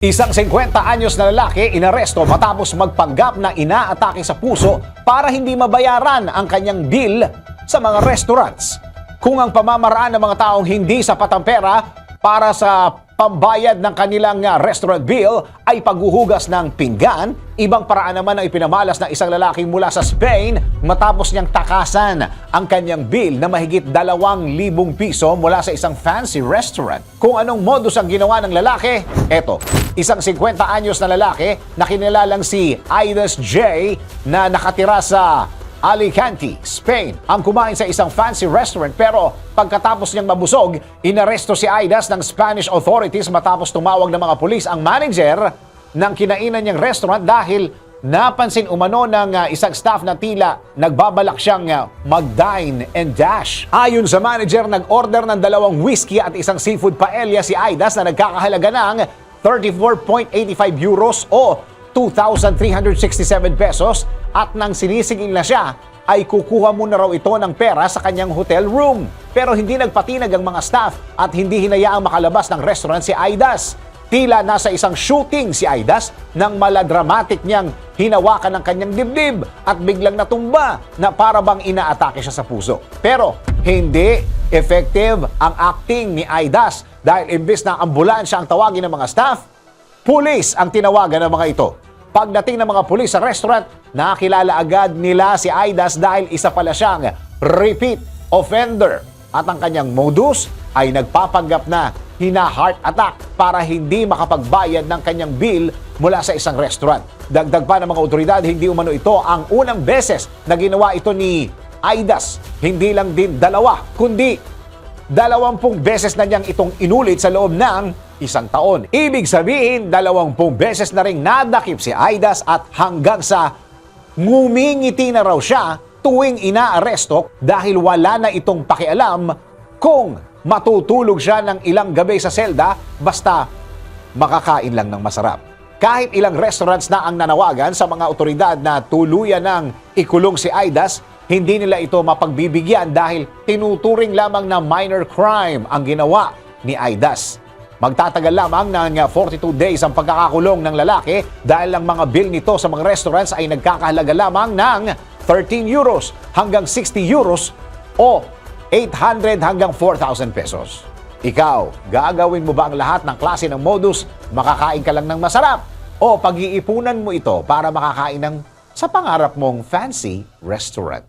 Isang 50 anyos na lalaki inaresto matapos magpanggap na inaatake sa puso para hindi mabayaran ang kanyang bill sa mga restaurants. Kung ang pamamaraan ng mga taong hindi sapat ang pera para sa pambayad ng kanilang uh, restaurant bill ay paghuhugas ng pinggan, ibang paraan naman ang ipinamalas ng isang lalaki mula sa Spain matapos niyang takasan ang kanyang bill na mahigit 2,000 piso mula sa isang fancy restaurant. Kung anong modus ang ginawa ng lalaki, eto, isang 50 anyos na lalaki na kinilalang si Aidas J na nakatira sa Alicante, Spain, ang kumain sa isang fancy restaurant pero pagkatapos niyang mabusog, inaresto si Aidas ng Spanish authorities matapos tumawag ng mga pulis ang manager ng kinainan niyang restaurant dahil napansin umano ng uh, isang staff na tila nagbabalak siyang uh, mag-dine and dash. Ayon sa manager, nag-order ng dalawang whiskey at isang seafood paella si Aidas na nagkakahalaga ng 34.85 euros o 2,367 pesos at nang sinisigil na siya ay kukuha muna raw ito ng pera sa kanyang hotel room. Pero hindi nagpatinag ang mga staff at hindi hinayaang makalabas ng restaurant si Aidas. Tila nasa isang shooting si Aidas nang maladramatic niyang hinawakan ng kanyang dibdib at biglang natumba na para bang inaatake siya sa puso. Pero hindi effective ang acting ni Aidas dahil imbes na ambulansya ang tawagin ng mga staff, Pulis ang tinawagan ng mga ito. Pagdating ng mga pulis sa restaurant, nakilala agad nila si Aidas dahil isa pala siyang repeat offender. At ang kanyang modus ay nagpapanggap na hina-heart attack para hindi makapagbayad ng kanyang bill mula sa isang restaurant. Dagdag pa ng mga otoridad, hindi umano ito ang unang beses na ginawa ito ni Aidas. Hindi lang din dalawa, kundi dalawampung beses na niyang itong inulit sa loob ng isang taon. Ibig sabihin, dalawampung beses na ring nadakip si Aidas at hanggang sa ngumingiti na raw siya tuwing inaaresto dahil wala na itong pakialam kung matutulog siya ng ilang gabi sa selda basta makakain lang ng masarap. Kahit ilang restaurants na ang nanawagan sa mga otoridad na tuluyan ng ikulong si Aidas, hindi nila ito mapagbibigyan dahil tinuturing lamang na minor crime ang ginawa ni Aidas. Magtatagal lamang ng 42 days ang pagkakakulong ng lalaki dahil ang mga bill nito sa mga restaurants ay nagkakahalaga lamang ng 13 euros hanggang 60 euros o 800 hanggang 4,000 pesos. Ikaw, gagawin mo ba ang lahat ng klase ng modus, makakain ka lang ng masarap? O pag-iipunan mo ito para makakain ng sa pangarap mong fancy restaurant?